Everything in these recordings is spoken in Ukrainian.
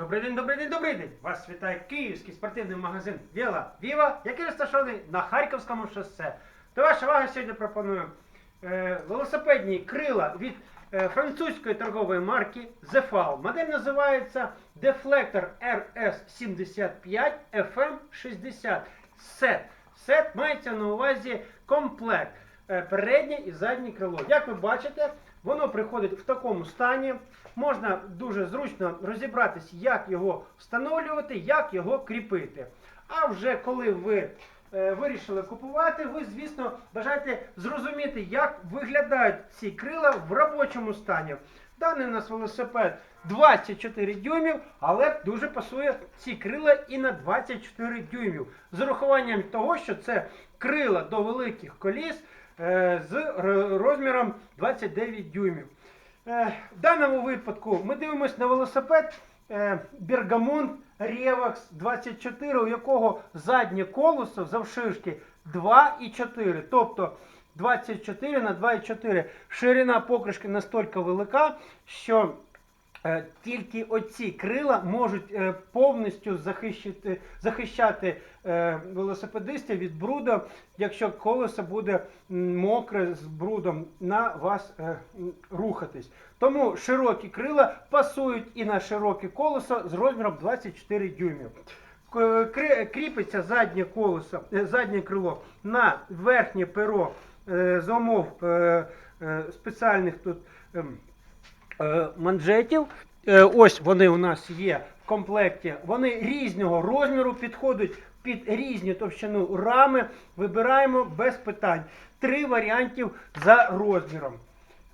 Добрий день, добрий день, добрий день! Вас вітає київський спортивний магазин Віла Віва, який розташований на Харківському шосе. До вашої уваги сьогодні пропоную е, велосипедні крила від е, французької торгової марки Zefal. Модель називається Deflector RS75 FM60 Set. Сет мається на увазі комплект. Е, Переднє і заднє крило. Як ви бачите, воно приходить в такому стані. Можна дуже зручно розібратися, як його встановлювати, як його кріпити. А вже коли ви е, вирішили купувати, ви, звісно, бажаєте зрозуміти, як виглядають ці крила в робочому стані. Даний у нас велосипед 24 дюймів, але дуже пасує ці крила і на 24 дюймів. З урахуванням того, що це крила до великих коліс з розміром 29 дюймів. Е, В даному випадку ми дивимося на велосипед е, Bergamont Revox 24, у якого заднє колесо завширшки 2,4. Тобто 24 на 2,4. Ширина покришки настільки велика, що е, тільки оці крила можуть е, повністю захищати, захищати е, велосипедистів від бруду, якщо колесо буде мокре з брудом на вас е, рухатись. Тому широкі крила пасують і на широке колесо з розміром 24 дюймів. Кріпиться заднє колесо, е, заднє крило на верхнє перо е, за умов е, е, спеціальних тут. Е, манжетів. Е, Ось вони у нас є в комплекті. Вони різного розміру підходять під різні товщину рами. Вибираємо без питань. Три варіантів за розміром.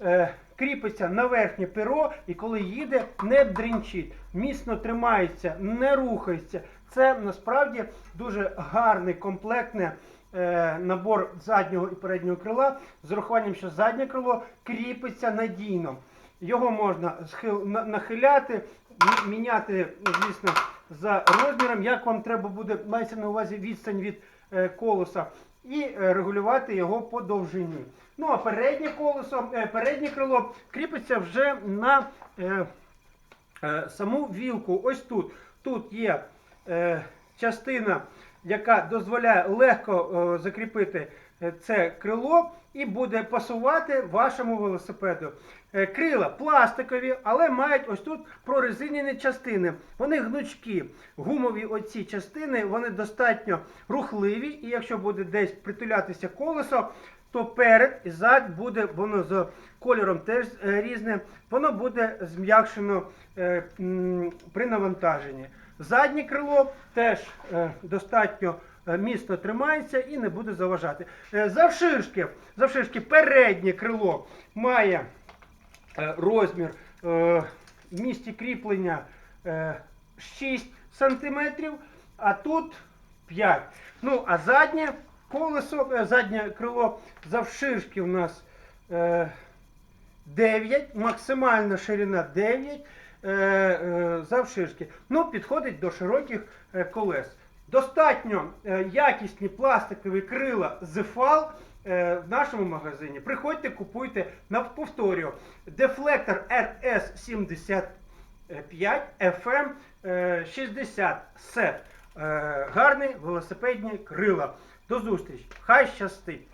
Е, Кріпиться на верхнє перо і коли їде, не дрінчить. Міцно тримається, не рухається. Це насправді дуже гарний комплектний е, набор заднього і переднього крила з урахуванням, що заднє крило кріпиться надійно. Його можна схил- на- нахиляти, міняти, ну, звісно, за розміром, як вам треба буде, мається на увазі відстань від е, колеса, і е, регулювати його по довжині. Ну а переднє колесо, е, переднє крило кріпиться вже на е, е, саму вілку. Ось тут. Тут є е, частина, яка дозволяє легко е, закріпити це крило і буде пасувати вашому велосипеду. Е, крила пластикові, але мають ось тут прорезинені частини. Вони гнучкі. Гумові оці частини вони достатньо рухливі, і якщо буде десь притулятися колесо, то перед і зад буде воно з кольором теж е, різне, воно буде зм'якшено е, при навантаженні. Заднє крило теж е, достатньо е, міцно тримається і не буде заважати. Е, завширшки, завширшки переднє крило має е, розмір в місці кріплення е, 6 см, а тут 5. Ну, а заднє колесо, заднє крило завширшки у нас е, 9, максимальна ширина 9 е, е, завширшки. Ну, підходить до широких колес. Достатньо е, якісні пластикові крила Зефал е, в нашому магазині. Приходьте, купуйте повторюю, повторю. Дефлектор RS75 FM е, 60 сет. Е, Гарні велосипедні крила. До зустрічі! Хай щастить!